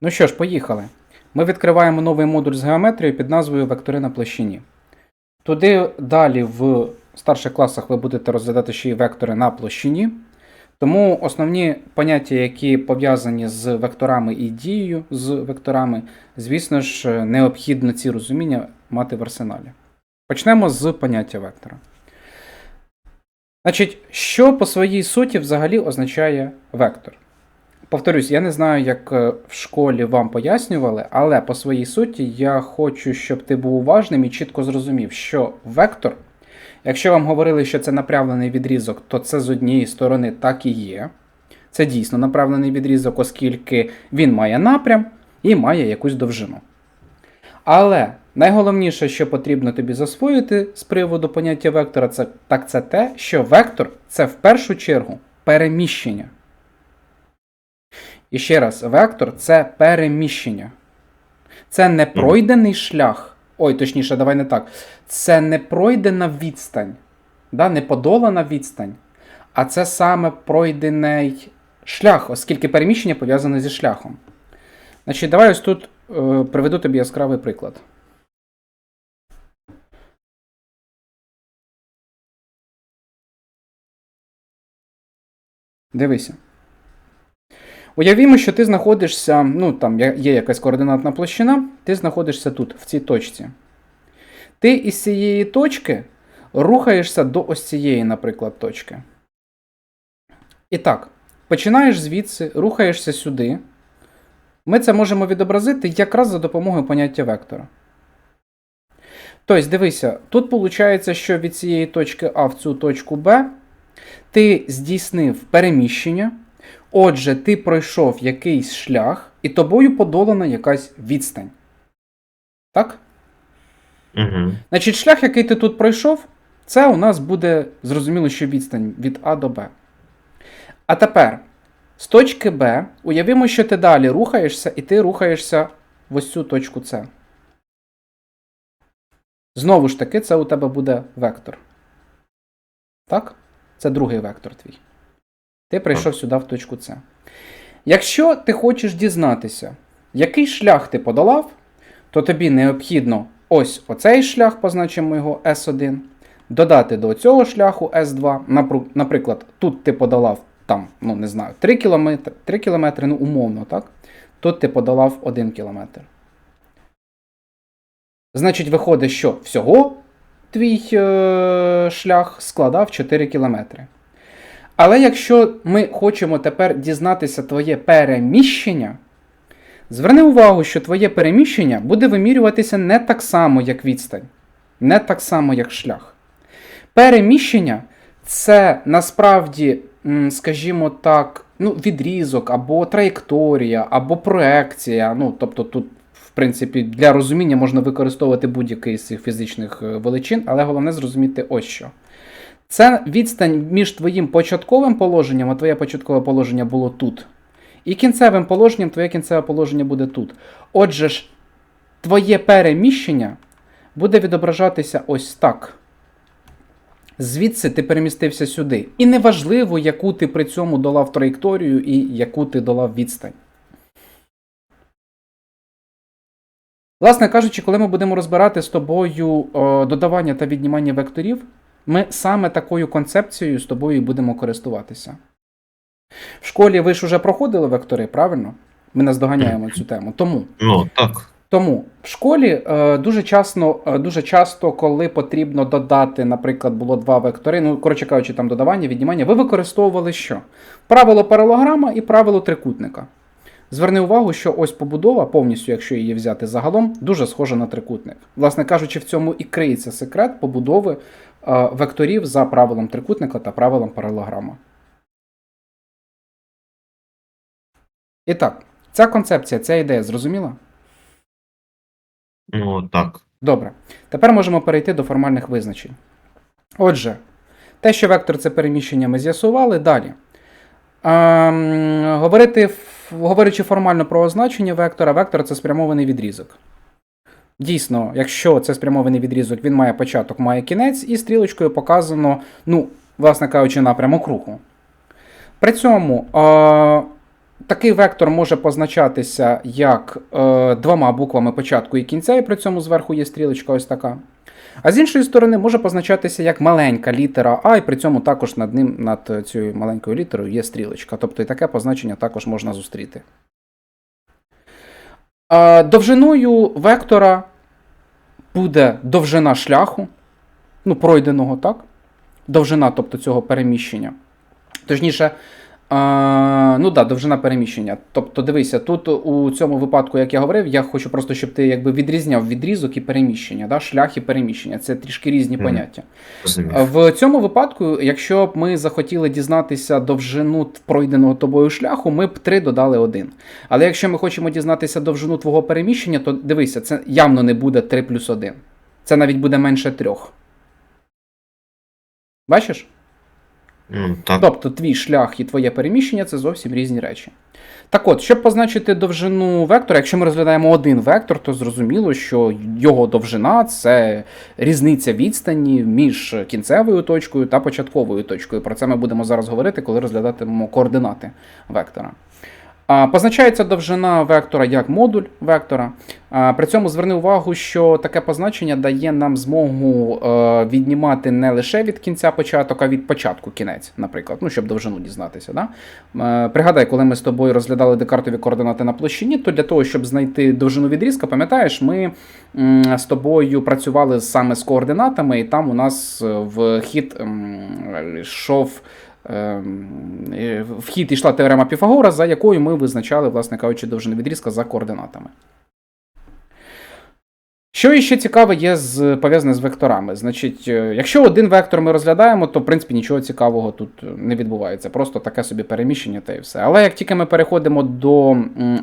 Ну що ж, поїхали. Ми відкриваємо новий модуль з геометрією під назвою Вектори на площині. Туди далі в старших класах ви будете розглядати ще й вектори на площині. Тому основні поняття, які пов'язані з векторами і дією з векторами, звісно ж, необхідно ці розуміння мати в арсеналі. Почнемо з поняття вектора. Значить, що по своїй суті взагалі означає вектор? Повторюсь, я не знаю, як е, в школі вам пояснювали, але по своїй суті я хочу, щоб ти був уважним і чітко зрозумів, що вектор, якщо вам говорили, що це направлений відрізок, то це з однієї сторони так і є. Це дійсно направлений відрізок, оскільки він має напрям і має якусь довжину. Але найголовніше, що потрібно тобі засвоїти з приводу поняття вектора, це, так це те, що вектор це в першу чергу переміщення. І ще раз, вектор це переміщення. Це не пройдений шлях. Ой, точніше, давай не так. Це не пройдена відстань, да? не подолана відстань. А це саме пройдений шлях, оскільки переміщення пов'язане зі шляхом. Значить, давай ось тут е, приведу тобі яскравий приклад. Дивися. Уявімо, що ти знаходишся, ну там є якась координатна площина, ти знаходишся тут, в цій точці. Ти із цієї точки рухаєшся до ось цієї, наприклад, точки. І так, починаєш звідси, рухаєшся сюди. Ми це можемо відобразити якраз за допомогою поняття вектора. Тобто, дивися, тут виходить, що від цієї точки А в цю точку Б ти здійснив переміщення. Отже, ти пройшов якийсь шлях, і тобою подолана якась відстань. Так? Угу. Значить, шлях, який ти тут пройшов, це у нас буде зрозуміло, що відстань від А до Б. А тепер, з точки Б, уявімо, що ти далі рухаєшся, і ти рухаєшся в ось цю точку С. Знову ж таки, це у тебе буде вектор. Так? Це другий вектор твій. Ти прийшов сюди в точку С. Якщо ти хочеш дізнатися, який шлях ти подолав, то тобі необхідно ось оцей шлях, позначимо його S1, додати до цього шляху S2. Наприклад, тут ти подолав там, ну не знаю, 3 км, 3 км, ну умовно, так? Тут ти подолав 1 км. Значить, виходить, що всього твій е- шлях складав 4 км. Але якщо ми хочемо тепер дізнатися твоє переміщення, зверни увагу, що твоє переміщення буде вимірюватися не так само, як відстань, не так само, як шлях. Переміщення це насправді, скажімо так, ну, відрізок або траєкторія, або проекція. Ну, тобто тут, в принципі, для розуміння можна використовувати будь-який з цих фізичних е, величин, але головне зрозуміти ось що. Це відстань між твоїм початковим положенням, а твоє початкове положення було тут. І кінцевим положенням твоє кінцеве положення буде тут. Отже ж, твоє переміщення буде відображатися ось так. Звідси ти перемістився сюди. І неважливо, яку ти при цьому долав траєкторію і яку ти долав відстань. Власне кажучи, коли ми будемо розбирати з тобою о, додавання та віднімання векторів, ми саме такою концепцією з тобою і будемо користуватися. В школі ви ж уже проходили вектори, правильно? Ми наздоганяємо цю тему. Тому, Ну, так. тому в школі е, дуже, часто, е, дуже часто, коли потрібно додати, наприклад, було два вектори, ну, коротше кажучи, там додавання, віднімання, ви використовували що? Правило паралограма і правило трикутника. Зверни увагу, що ось побудова, повністю, якщо її взяти загалом, дуже схожа на трикутник. Власне кажучи, в цьому і криється секрет побудови векторів за правилом трикутника та правилом паралограма. І так, ця концепція, ця ідея зрозуміла? Ну, так. Добре. Тепер можемо перейти до формальних визначень. Отже, те, що вектор це переміщення, ми з'ясували. Далі. Ем, говорити, говорячи формально про означення вектора, вектор це спрямований відрізок. Дійсно, якщо це спрямований відрізок, він має початок, має кінець, і стрілочкою показано, ну, власне кажучи, напрямок руху. При цьому е, Такий вектор може позначатися як е, двома буквами початку і кінця, і при цьому зверху є стрілочка ось така. А з іншої сторони може позначатися як маленька літера А, і при цьому також над ним, над цією маленькою літерою є стрілочка. Тобто і таке позначення також можна зустріти. Е, довжиною вектора буде довжина шляху, ну, пройденого, так? Довжина, тобто цього переміщення. Точніше, а, ну да, довжина переміщення. Тобто, дивися, тут у цьому випадку, як я говорив, я хочу просто, щоб ти якби відрізняв відрізок і переміщення, да? шлях і переміщення. Це трішки різні Мгм. поняття. Розумів. В цьому випадку, якщо б ми захотіли дізнатися довжину пройденого тобою шляху, ми б 3 додали 1. Але якщо ми хочемо дізнатися довжину твого переміщення, то дивися, це явно не буде 3 плюс 1. Це навіть буде менше 3. Бачиш? Ну. Тобто твій шлях і твоє переміщення це зовсім різні речі. Так от, щоб позначити довжину вектора, якщо ми розглядаємо один вектор, то зрозуміло, що його довжина це різниця відстані між кінцевою точкою та початковою точкою. Про це ми будемо зараз говорити, коли розглядатимемо координати вектора. Позначається довжина вектора як модуль вектора. При цьому зверни увагу, що таке позначення дає нам змогу е, віднімати не лише від кінця початок, а від початку кінець, наприклад, ну, щоб довжину дізнатися. Да? Е, Пригадай, коли ми з тобою розглядали декартові координати на площині, то для того, щоб знайти довжину відрізка, пам'ятаєш, ми з тобою працювали саме з координатами, і там у нас е, в хід йшов. Ем, е, В хід йшла теорема Піфагора, за якою ми визначали, власне кажучи, довжину відрізка за координатами. Що іще цікаве є з, пов'язане з векторами? Значить, е, якщо один вектор ми розглядаємо, то в принципі нічого цікавого тут не відбувається. Просто таке собі переміщення та і все. Але як тільки ми переходимо до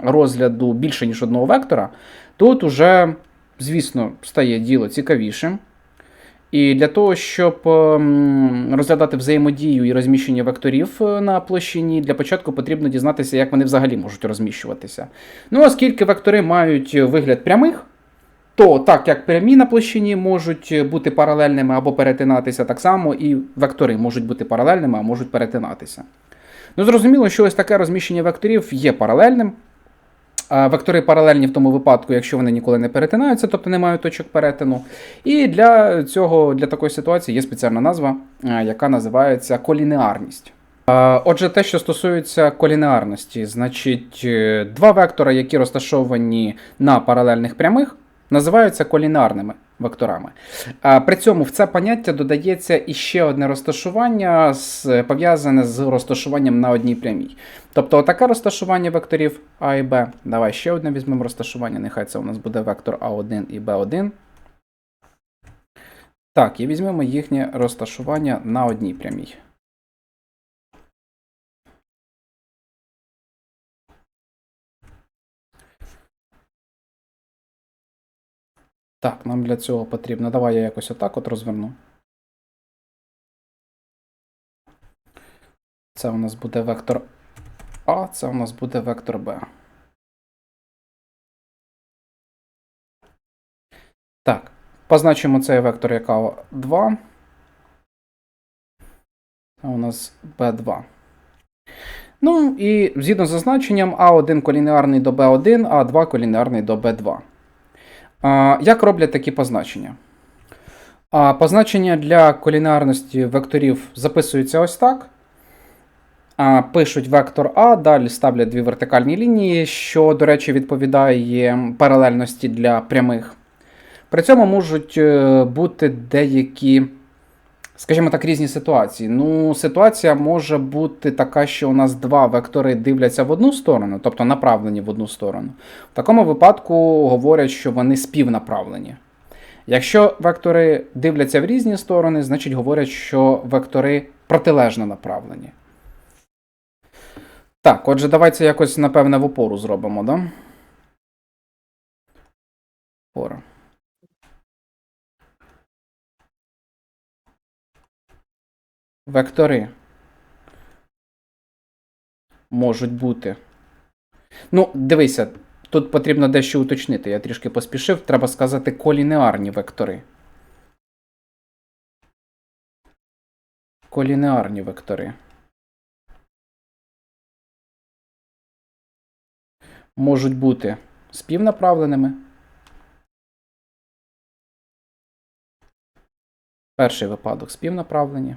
розгляду більше, ніж одного вектора, тут уже, звісно, стає діло цікавішим. І для того, щоб ем, розглядати взаємодію і розміщення векторів е, на площині, для початку потрібно дізнатися, як вони взагалі можуть розміщуватися. Ну, оскільки вектори мають вигляд прямих, то так як прямі на площині можуть бути паралельними або перетинатися, так само і вектори можуть бути паралельними, а можуть перетинатися. Ну, зрозуміло, що ось таке розміщення векторів є паралельним. Вектори паралельні в тому випадку, якщо вони ніколи не перетинаються, тобто не мають точок перетину. І для цього, для такої ситуації є спеціальна назва, е, яка називається колінеарність. Отже, те, що стосується колінеарності, значить, е, два вектора, які розташовані на паралельних прямих, називаються колінеарними векторами. При цьому в це поняття додається іще одне розташування, пов'язане з розташуванням на одній прямій. Тобто, таке розташування векторів А і Б. Давай ще одне візьмемо розташування. Нехай це у нас буде вектор А1 і Б1. Так, і візьмемо їхнє розташування на одній прямій. Так, нам для цього потрібно. Давай я якось отак от розверну. Це у нас буде вектор А, це у нас буде вектор Б. Так, позначимо цей вектор як А2. Це у нас Б2. Ну і згідно з зазначенням, А1 колінеарний до Б1, а 2 колінеарний до Б2. А, Як роблять такі позначення? Позначення для колінарності векторів записуються ось так. Пишуть вектор А, далі ставлять дві вертикальні лінії, що, до речі, відповідає паралельності для прямих. При цьому можуть е, бути деякі, скажімо так, різні ситуації. Ну, ситуація може бути така, що у нас два вектори дивляться в одну сторону, тобто направлені в одну сторону. В такому випадку говорять, що вони співнаправлені. Якщо вектори дивляться в різні сторони, значить говорять, що вектори протилежно направлені. Так, отже, давайте якось, напевне, в опору зробимо, да? Опора. Вектори можуть бути. Ну, дивися, тут потрібно дещо уточнити. Я трішки поспішив. Треба сказати колінеарні вектори. Колінеарні вектори. можуть бути співнаправленими. Перший випадок співнаправлені.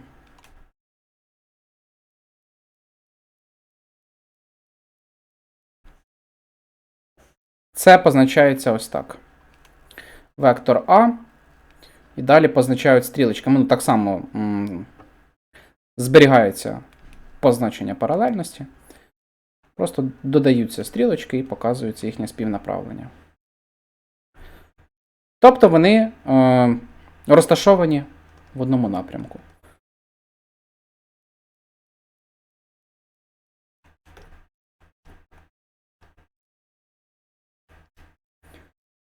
Це позначається ось так. Вектор А. І далі позначають стрілочками. Ну, так само м, зберігається позначення паралельності. Просто додаються стрілочки і показується їхнє співнаправлення. Тобто вони е, розташовані в одному напрямку.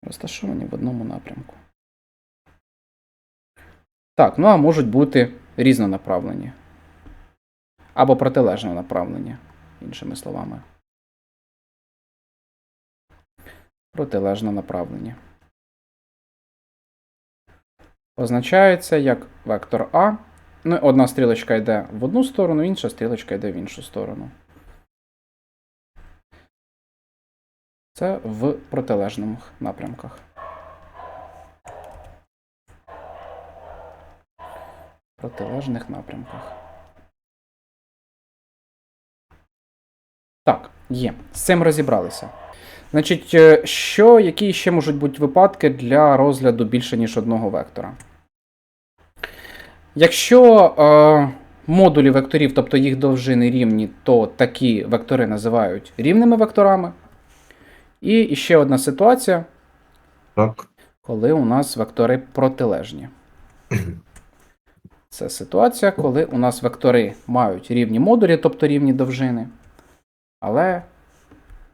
Розташовані в одному напрямку. Так, ну а можуть бути різнонаправлені. Або протилежно направлені, іншими словами. Протилежно направлені. Позначається як вектор А. Ну, одна стрілочка йде в одну сторону, інша стрілочка йде в іншу сторону. Це в протилежних напрямках. Протилежних напрямках. Так, є. З цим розібралися. Значить, е, що, які ще можуть бути випадки для розгляду більше, ніж одного вектора? Якщо е, модулі векторів, тобто їх довжини рівні, то такі вектори називають рівними векторами. І ще одна ситуація, Так. коли у нас вектори протилежні. Це ситуація, коли у нас вектори мають рівні модулі, тобто рівні довжини, але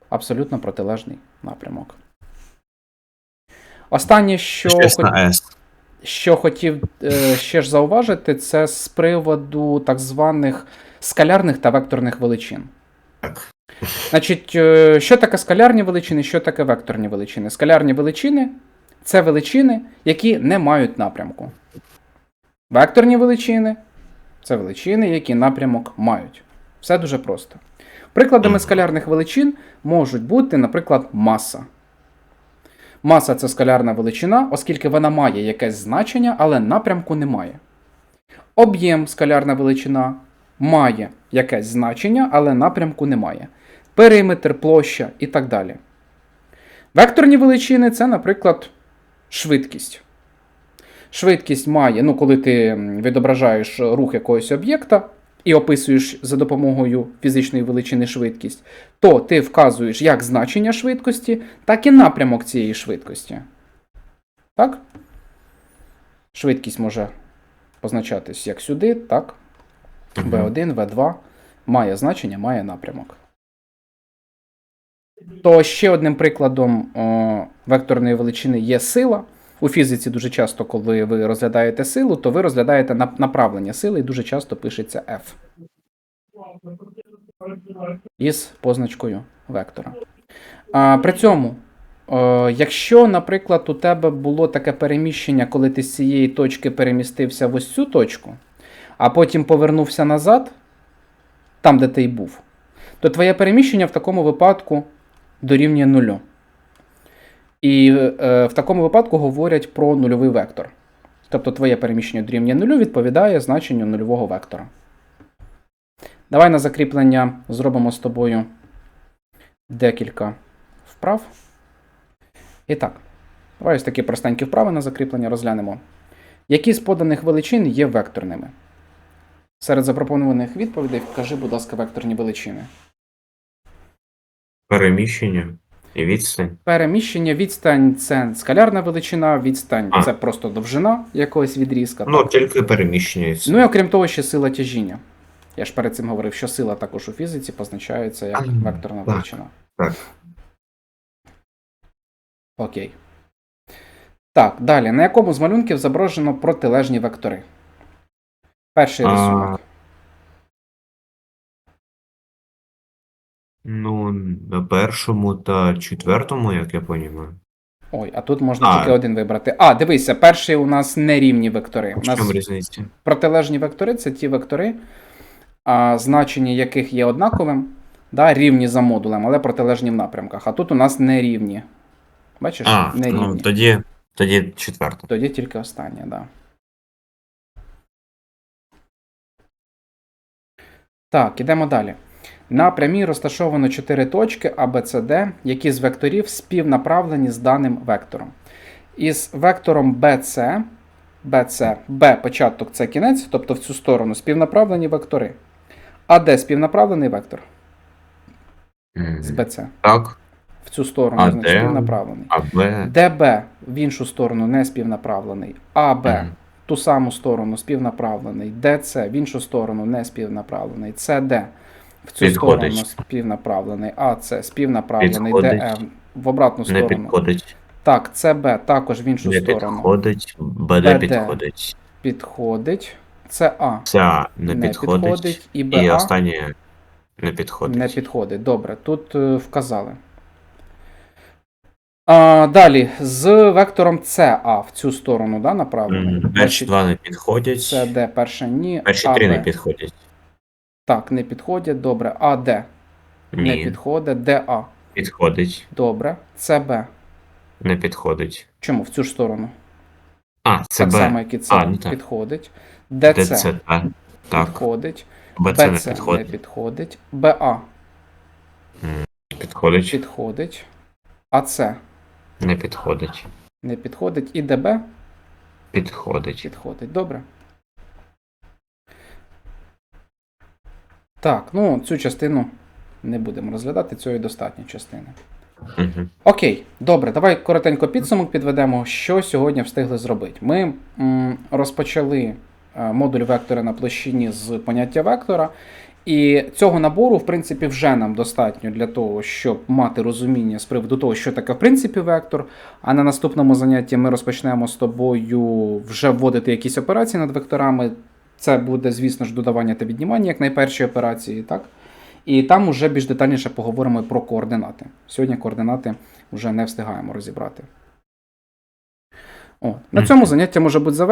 абсолютно протилежний напрямок. Останнє, що, хот- що хотів е, ще ж зауважити, це з приводу так званих скалярних та векторних величин. Так. Значить, е, що таке скалярні величини, що таке векторні величини? Скалярні величини це величини, які не мають напрямку. Векторні величини це величини, які напрямок мають. Все дуже просто. Прикладами скалярних величин можуть бути, наприклад, маса. Маса це скалярна величина, оскільки вона має якесь значення, але напрямку немає. Об'єм скалярна величина має якесь значення, але напрямку немає. Периметр, площа і так далі. Векторні величини це, наприклад, швидкість. Швидкість має, ну, коли ти відображаєш рух якогось об'єкта і описуєш за допомогою фізичної величини швидкість, то ти вказуєш як значення швидкості, так і напрямок цієї швидкості. Так? Швидкість може позначатись як сюди, так? Мгм. V1, V2 має значення, має напрямок. То ще одним прикладом векторної величини є сила. У фізиці дуже часто, коли ви розглядаєте силу, то ви розглядаєте направлення сили і дуже часто пишеться F. Із позначкою вектора. А, при цьому, якщо, наприклад, у тебе було таке переміщення, коли ти з цієї точки перемістився в ось цю точку, а потім повернувся назад, там, де ти й був, то твоє переміщення в такому випадку дорівнює нулю. І е, в такому випадку говорять про нульовий вектор. Тобто твоє переміщення дорівнює нулю відповідає значенню нульового вектора. Давай на закріплення зробимо з тобою декілька вправ. І так, давай ось такі простенькі вправи на закріплення розглянемо. Які з поданих величин є векторними? Серед запропонованих відповідей вкажи, будь ласка, векторні величини. Переміщення і відстань. Переміщення, відстань це скалярна величина, відстань А. це просто довжина якогось відрізка. Ну, так. тільки переміщення і все. Ну і окрім того, ще сила тяжіння. Я ж перед цим говорив, що сила також у фізиці позначається як А, векторна так, величина. так. Окей. Так, далі. На якому з малюнків зображено протилежні вектори? Перший А, рисунок. Ну, на першому та четвертому, як я розумію. Ой, а тут можна А. тільки один вибрати. А, дивися, перший у нас нерівні вектори. У В чому нас різниця? протилежні вектори це ті вектори, а, значення яких є однаковим, Да, рівні за модулем, але протилежні в напрямках. А тут у нас не рівні. Бачиш? А, не ну рівні. тоді, тоді четверта. Тоді тільки останнє, да. Так, ідемо далі. На прямій розташовано 4 точки А, Б, С, Д, які з векторів співнаправлені з даним вектором. Із вектором BC, BC, B початок це кінець, тобто в цю сторону співнаправлені вектори. АД співнаправлений вектор з BC. Так, В цю сторону АД. значить, співнаправлений. а Б. ДБ в іншу сторону не співнаправлений. АБ в ту саму сторону співнаправлений. ДЦ в іншу сторону не співнаправлений. СД в цю Підходить. сторону співнаправлений. АЦ співнаправлений. Підходить. ДЕ в обратну Не сторону. підходить. Так, ЦБ також в іншу Не сторону. підходить. БД БД. підходить. Підходить. ЦА Ця не, не підходить. підходить. І І останнє не підходить. не підходить. Добре, тут е, вказали. А, далі, з вектором CA в цю сторону, да, направлено. Перші два не підходять. Це Д перше ні. Перші АБ. три не підходять. Так, не підходять. Добре. АД не Ні, підходить. ДА. підходить. Добре. ЦБ. Не підходить. Чому? В цю ж сторону. А, це так само, як і це А, ну так. підходить. Де ДЦ це Так. підходить. БЦ не БЦ не підходить. підходить. БА Підходить. підходить. АЦ Не підходить. не підходить. І ДБ Підходить. підходить. Добре. Так, ну цю частину не будемо розглядати, цієї достатньо частини. Угу. Окей, добре, давай коротенько підсумок підведемо, що сьогодні встигли зробити. Ми м, розпочали е, модуль вектора на площині з поняття вектора, і цього набору, в принципі, вже нам достатньо для того, щоб мати розуміння з приводу того, що таке в принципі вектор. А на наступному занятті ми розпочнемо з тобою вже вводити якісь операції над векторами. Це буде, звісно ж, додавання та віднімання як найперші операції, так? І там уже більш детальніше поговоримо про координати. Сьогодні координати вже не встигаємо розібрати. О, на цьому заняття може бути завершено.